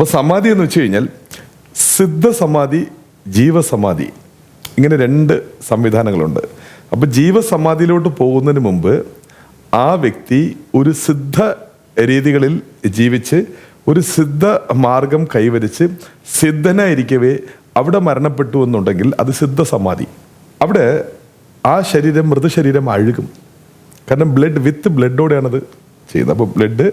അപ്പോൾ സമാധി എന്ന് വെച്ച് കഴിഞ്ഞാൽ സിദ്ധസമാധി ജീവസമാധി ഇങ്ങനെ രണ്ട് സംവിധാനങ്ങളുണ്ട്. അപ്പോൾ ജീവസമാധിയിലോട്ട് പോകുന്നതിന് മുമ്പ് ആ വ്യക്തി ഒരു സിദ്ധ രീതികളിൽ ജീവിച്ച് ഒരു സിദ്ധ മാർഗം കൈവരിച്ച് സിദ്ധനായിരിക്കവേ അവിടെ മരണപ്പെട്ടു എന്നുണ്ടെങ്കിൽ അത് സിദ്ധ സമാധി അവിടെ ആ ശരീരം മൃതശരീരം അഴുകും. കാരണം ബ്ലഡ് വിത്ത് ബ്ലഡോടെയാണത് ചെയ്യുന്നത്. അപ്പോൾ ബ്ലഡ്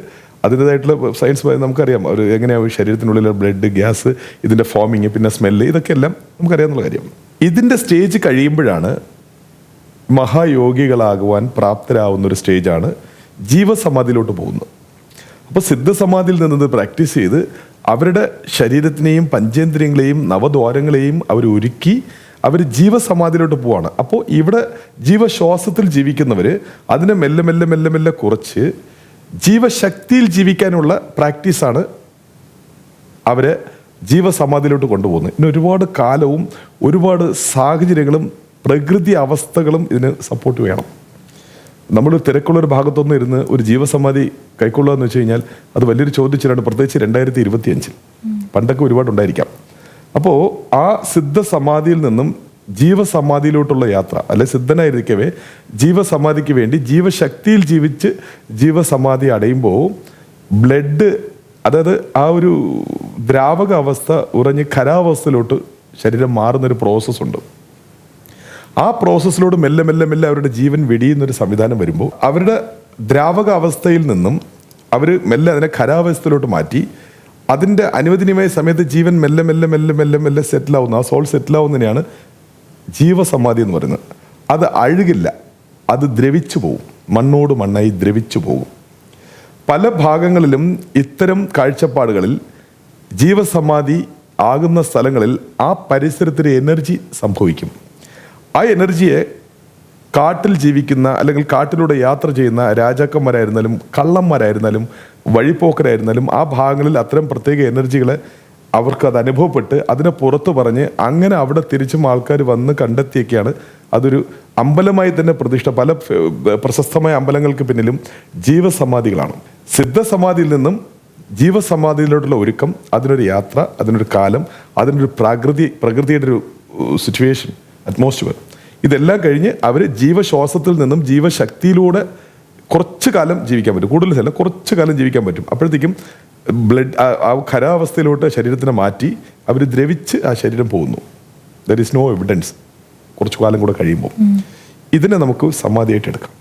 അതിന്റെതായിട്ടുള്ള സയൻസ് നമുക്കറിയാം. ഒരു എങ്ങനെയാണ് ശരീരത്തിനുള്ളിലെ ബ്ലഡ് ഗ്യാസ് ഇതിന്റെ ഫോമിങ് പിന്നെ സ്മെല്ല് ഇതൊക്കെ എല്ലാം നമുക്കറിയാവുന്ന കാര്യം. ഇതിന്റെ സ്റ്റേജ് കഴിയുമ്പോഴാണ് മഹായോഗികളാകുവാൻ പ്രാപ്തരാകുന്ന ഒരു സ്റ്റേജാണ് ജീവസമാധിയിലോട്ട് പോകുന്നത്. അപ്പോൾ സിദ്ധസമാധിയിൽ നിന്ന് പ്രാക്ടീസ് ചെയ്ത് അവരുടെ ശരീരത്തിനെയും പഞ്ചേന്ദ്രിയങ്ങളെയും നവദ്വാരങ്ങളെയും അവർ ഒരുക്കി അവർ ജീവസമാധിയിലോട്ട് പോവാണ്. അപ്പോൾ ഇവിടെ ജീവശ്വാസത്തിൽ ജീവിക്കുന്നവർ അതിനെ മെല്ലെ മെല്ലെ മെല്ലെ മെല്ലെ കുറച്ച് ജീവശക്തിയിൽ ജീവിക്കാനുള്ള പ്രാക്ടീസാണ് അവരെ ജീവസമാധിയിലോട്ട് കൊണ്ടുപോകുന്നത്. ഇന്ന് ഒരുപാട് കാലവും ഒരുപാട് സാഹചര്യങ്ങളും പ്രകൃതി അവസ്ഥകളും ഇതിന് സപ്പോർട്ട് വേണം. നമ്മൾ തിരക്കുള്ള ഒരു ഭാഗത്തൊന്നും ഇരുന്ന് ഒരു ജീവസമാധി കൈക്കൊള്ളുക എന്ന് വെച്ച് കഴിഞ്ഞാൽ അത് വലിയൊരു ചോദ്യച്ചിലാണ് പ്രത്യേകിച്ച് രണ്ടായിരത്തി ഇരുപത്തി അഞ്ചിൽ പണ്ടൊക്കെ ഒരുപാടുണ്ടായിരിക്കാം. അപ്പോൾ ആ സിദ്ധ സമാധിയിൽ നിന്നും ജീവസമാധിയിലോട്ടുള്ള യാത്ര അല്ലെ സിദ്ധനായിരിക്കവേ ജീവസമാധിക്ക് വേണ്ടി ജീവശക്തിയിൽ ജീവിച്ച് ജീവസമാധി അടയുമ്പോൾ ബ്ലഡ് അതായത് ആ ഒരു ദ്രാവക അവസ്ഥ ഉറഞ്ഞ് ഖരാവസ്ഥയിലോട്ട് ശരീരം മാറുന്നൊരു പ്രോസസ്സുണ്ട് ആ പ്രോസസ്സിലൂടെ മെല്ലെ മെല്ലെ മെല്ലെ അവരുടെ ജീവൻ വെടിയുന്നൊരു സംവിധാനം വരുമ്പോൾ അവരുടെ ദ്രാവക അവസ്ഥയിൽ നിന്നും അവർ മെല്ലെ അതിനെ ഖരാവസ്ഥയിലോട്ട് മാറ്റി അതിന്റെ അനുവദനീയമായ സമയത്ത് ജീവൻ മെല്ലെ മെല്ലെ മെല്ലെ മെല്ലെ മെല്ലെ സെറ്റിലാവുന്ന ആ സോൾ സെറ്റിലാവുന്നതിനെയാണ് ജീവസമാധി എന്ന് പറയുന്നത്. അത് അഴുകില്ല. അത് ദ്രവിച്ചു പോകും മണ്ണോട് മണ്ണായി ദ്രവിച്ചു പോകും പല ഭാഗങ്ങളിലും ഇത്തരം കാഴ്ചപ്പാടുകളിൽ ജീവസമാധി ആകുന്ന സ്ഥലങ്ങളിൽ ആ പരിസരത്തിന് എനർജി സംഭവിക്കും. ആ എനർജിയെ കാട്ടിൽ ജീവിക്കുന്ന അല്ലെങ്കിൽ കാട്ടിലൂടെ യാത്ര ചെയ്യുന്ന രാജാക്കന്മാരായിരുന്നാലും കള്ളന്മാരായിരുന്നാലും വഴിപ്പോക്കരായിരുന്നാലും ആ ഭാഗങ്ങളിൽ അത്തരം പ്രത്യേക എനർജികളെ അവർക്ക് അത് അനുഭവപ്പെട്ട് അതിനെ പുറത്തു പറഞ്ഞ് അങ്ങനെ അവിടെ തിരിച്ചും ആൾക്കാർ വന്ന് കണ്ടെത്തിയൊക്കെയാണ് അതൊരു അമ്പലമായി തന്നെ പ്രതിഷ്ഠ പല പ്രശസ്തമായ അമ്പലങ്ങൾക്ക് പിന്നിലും ജീവസമാധികളാണ്. സിദ്ധസമാധിയിൽ നിന്നും ജീവസമാധിയിലോട്ടുള്ള ഒരുക്കം അതിനൊരു യാത്ര അതിനൊരു കാലം അതിനൊരു പ്രകൃതി പ്രകൃതിയുടെ ഒരു സിറ്റുവേഷൻ അറ്റ്മോസ്ഫിയർ ഇതെല്ലാം കഴിഞ്ഞ് അവർ ജീവശ്വാസത്തിൽ നിന്നും ജീവശക്തിയിലൂടെ കുറച്ച് കാലം ജീവിക്കാൻ പറ്റും. കൂടുതൽ ചില കുറച്ച് കാലം ജീവിക്കാൻ പറ്റും. അപ്പോഴത്തേക്കും ബ്ലഡ് ആ ഖരാവസ്ഥയിലോട്ട് ശരീരത്തിനെ മാറ്റി അവർ ദ്രവിച്ച് ആ ശരീരം പോകുന്നു. ദർ ഇസ് നോ എവിഡൻസ് കുറച്ചു കാലം കൂടെ കഴിയുമ്പോൾ. ഇതിനെ നമുക്ക് സമാധിയായിട്ട് എടുക്കാം.